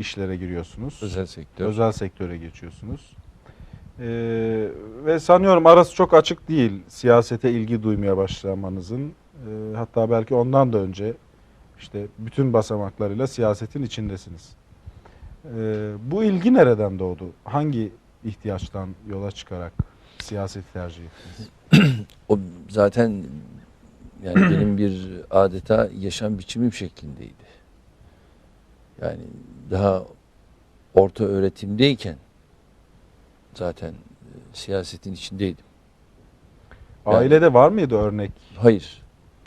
işlere giriyorsunuz. Özel sektör. Özel sektöre geçiyorsunuz. Ee, ve sanıyorum arası çok açık değil siyasete ilgi duymaya başlamanızın. Ee, hatta belki ondan da önce işte bütün basamaklarıyla siyasetin içindesiniz. Ee, bu ilgi nereden doğdu? Hangi ihtiyaçtan yola çıkarak siyaseti tercih ettiniz? O zaten yani benim bir adeta yaşam biçimim şeklindeydi. Yani daha orta öğretimdeyken zaten e, siyasetin içindeydim. Yani- Ailede var mıydı örnek? Hayır.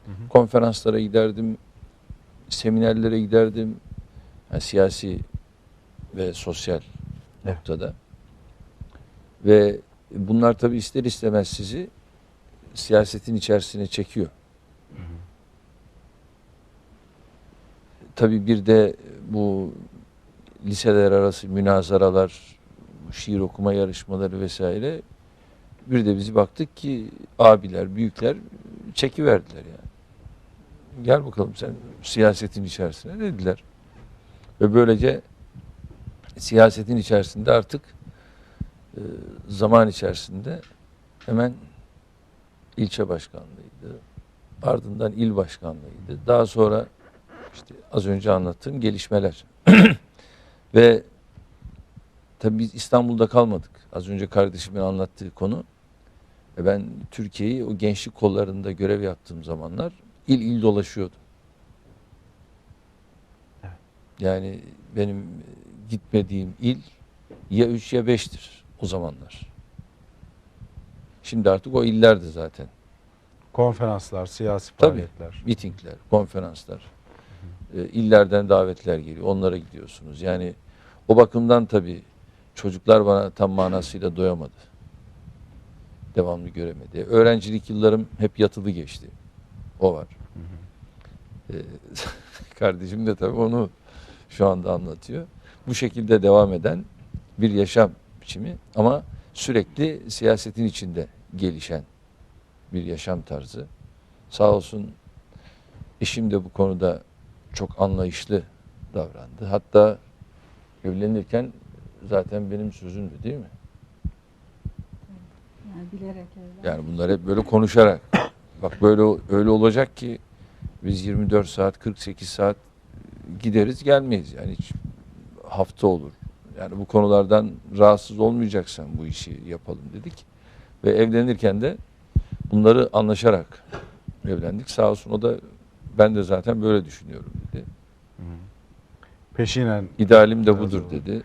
Hı hı. Konferanslara giderdim, seminerlere giderdim. Yani siyasi ve sosyal Evet. noktada. Ve bunlar tabii ister istemez sizi siyasetin içerisine çekiyor. Tabii bir de bu liseler arası münazaralar, şiir okuma yarışmaları vesaire bir de bizi baktık ki abiler, büyükler çekiverdiler yani. Gel bakalım sen siyasetin içerisine dediler. Ve böylece siyasetin içerisinde artık e, zaman içerisinde hemen ilçe başkanlığıydı. Ardından il başkanlığıydı. Daha sonra az önce anlattığım gelişmeler. Ve tabii biz İstanbul'da kalmadık. Az önce kardeşimin anlattığı konu. Ve ben Türkiye'yi o gençlik kollarında görev yaptığım zamanlar il il dolaşıyordum. Evet. Yani benim gitmediğim il ya üç ya beştir o zamanlar. Şimdi artık o illerdi zaten. Konferanslar, siyasi Tabii. faaliyetler. Mitingler, konferanslar, e, illerden davetler geliyor. Onlara gidiyorsunuz. Yani o bakımdan tabii çocuklar bana tam manasıyla doyamadı. Devamlı göremedi. Öğrencilik yıllarım hep yatılı geçti. O var. E, kardeşim de tabii onu şu anda anlatıyor. Bu şekilde devam eden bir yaşam biçimi ama sürekli siyasetin içinde gelişen bir yaşam tarzı. Sağ olsun eşim de bu konuda çok anlayışlı davrandı. Hatta evlenirken zaten benim sözümdü değil mi? Yani bilerek öyle. Yani bunlar hep böyle konuşarak. Bak böyle öyle olacak ki biz 24 saat 48 saat gideriz gelmeyiz. Yani hiç hafta olur. Yani bu konulardan rahatsız olmayacaksan bu işi yapalım dedik. Ve evlenirken de bunları anlaşarak evlendik. Sağ olsun o da ben de zaten böyle düşünüyorum dedi. Peşinen İdealim de budur dedi.